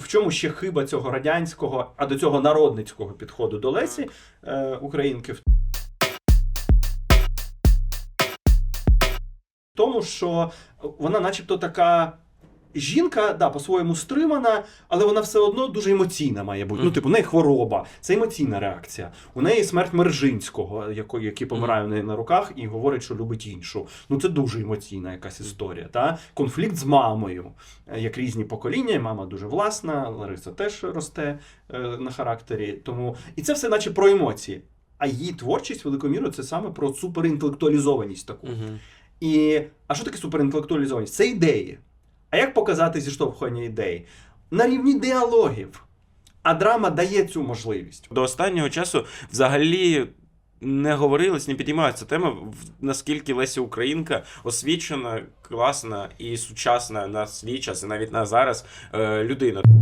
в чому ще хиба цього радянського, а до цього народницького підходу до Лесі е, Українки? В тому, що вона, начебто, така. Жінка, да, по-своєму стримана, але вона все одно дуже емоційна має бути. Ну, типу, в неї хвороба, це емоційна реакція. У неї смерть Мержинського, який, який помирає в неї на руках і говорить, що любить іншу. Ну це дуже емоційна якась історія. Та? Конфлікт з мамою, е, як різні покоління. Мама дуже власна, Лариса теж росте е, на характері. Тому і це все, наче про емоції. А її творчість великою мірою це саме про суперінтелектуалізованість таку. Угу. І а що таке суперінтелектуалізованість? Це ідеї. А як показати зіштовхування ідей? На рівні діалогів. А драма дає цю можливість. До останнього часу взагалі не говорилось, не підіймається тема, наскільки Леся Українка освічена, класна і сучасна на свій час, і навіть на зараз е, людина.